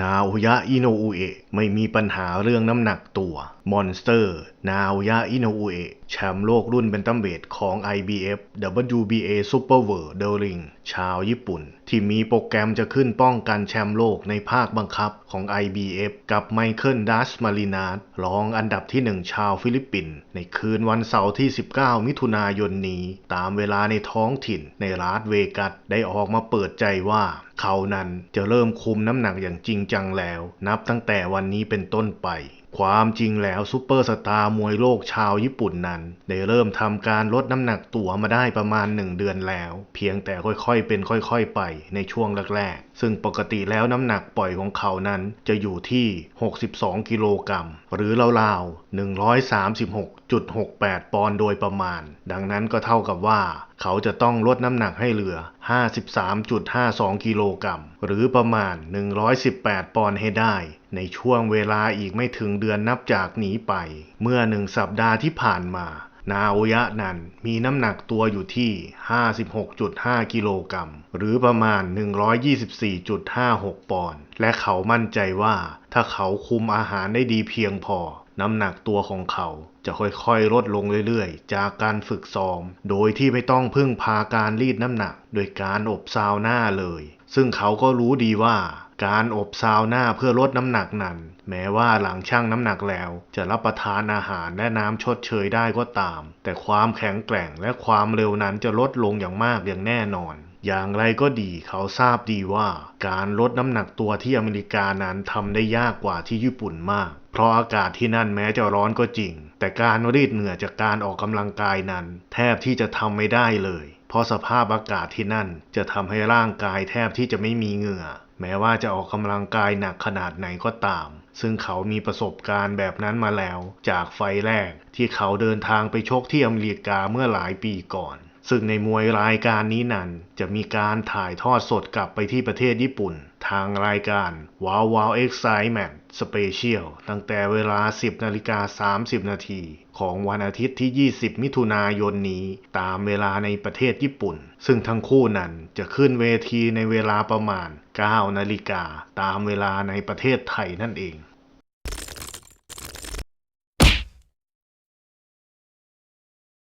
นาโอยะอิโนอุเอะไม่มีปัญหาเรื่องน้ำหนักตัวมอนสเตอร์ นาโอยะอิโนอุเอะแชมป์โลกรุ่นเป็นตัมเบดของ IBF WBA Super World d e r i n g ชาวญี่ปุ่น ที่มีโปรแกรมจะขึ้นป้องกันแชมป์โลกในภาคบังคับของ IBF กับไมเคิลดัสมารินาสรองอันดับที่หนึ่งชาวฟิลิปปินส์ในคืนวันเสาร์ที่ 19 มิถุนายนนี้ ตามเวลาในท้องถิ่นในลาสเวกัสได้ออกมาเปิดใจว่า เขานั้นจะเริ่มคุมน้ำหนักอย่างจริงจังแล้ว นับตั้งแต่วันนี้เป็นต้นไป ความจริงแล้วซูเปอร์สตาร์มวยโลกชาวญี่ปุ่นนั้น ได้เริ่มทำการลดน้ำหนักตัวมาได้ประมาณหนึ่งเดือนแล้ว เพียงแต่ค่อยๆเป็นค่อยๆไปในช่วงแรกๆ ซึ่งปกติแล้วน้ำหนักปล่อยของเขานั้นจะอยู่ที่ 62 กิโลกรัมหรือราวๆ136.68 ปอนด์โดยประมาณ ดังนั้นก็เท่ากับว่าเขาจะต้องลดน้ำหนักให้เหลือ 53.52 กิโลกรัม หรือประมาณ 118 ปอนด์ให้ได้ ในช่วงเวลาอีกไม่ถึงเดือนนับจากนี้ไป เมื่อหนึ่งสัปดาห์ที่ผ่านมา นาโอยะนั้นมีน้ำหนักตัวอยู่ที่ 56.5 กิโลกรัม หรือประมาณ 124.56 ปอนด์ และเขามั่นใจว่าถ้าเขาคุมอาหารได้ดีเพียงพอ น้ำหนักตัวของเขาจะค่อยๆ ลดลงเรื่อยๆ จากการฝึกซ้อม โดยที่ไม่ต้องพึ่งพาการรีดน้ำหนัก โดยการอบซาวน่าเลย ซึ่งเขาก็รู้ดีว่าการอบซาวน่าเพื่อลดน้ำหนักนั้น แม้ว่าหลังชั่งน้ำหนักแล้ว จะรับประทานอาหารและน้ำชดเชยได้ก็ตาม แต่ความแข็งแกร่งและความเร็วนั้นจะลดลงอย่างมากอย่างแน่นอนอย่างไรก็ดีเขาทราบดีว่า การลดน้ำหนักตัวที่อเมริกานั้นทำได้ยากกว่าที่ญี่ปุ่นมาก เพราะอากาศที่นั่นแม้จะร้อนก็จริง แต่การรีดเหงื่อจากการออกกำลังกายนั้น แทบที่จะทำไม่ได้เลย เพราะสภาพอากาศที่นั่นจะทำให้ร่างกายแทบที่จะไม่มีเหงื่อ แม้ว่าจะออกกำลังกายหนักขนาดไหนก็ตาม ซึ่งเขามีประสบการณ์แบบนั้นมาแล้ว จากไฟแรกที่เขาเดินทางไปชกที่อเมริกาเมื่อหลายปีก่อนซึ่งในมวยรายการนี้นั้นจะมีการถ่ายทอดสดกลับไปที่ประเทศญี่ปุ่น ทางรายการ Wow Wow Excitement Special ตั้งแต่เวลา 10นาฬิกา30 นาทีของวันอาทิตย์ที่ 20 มิถุนายนนี้ตามเวลาในประเทศญี่ปุ่น ซึ่งทั้งคู่นั้นจะขึ้นเวทีในเวลาประมาณ 9 นาฬิกาตามเวลาในประเทศไทยนั่นเอง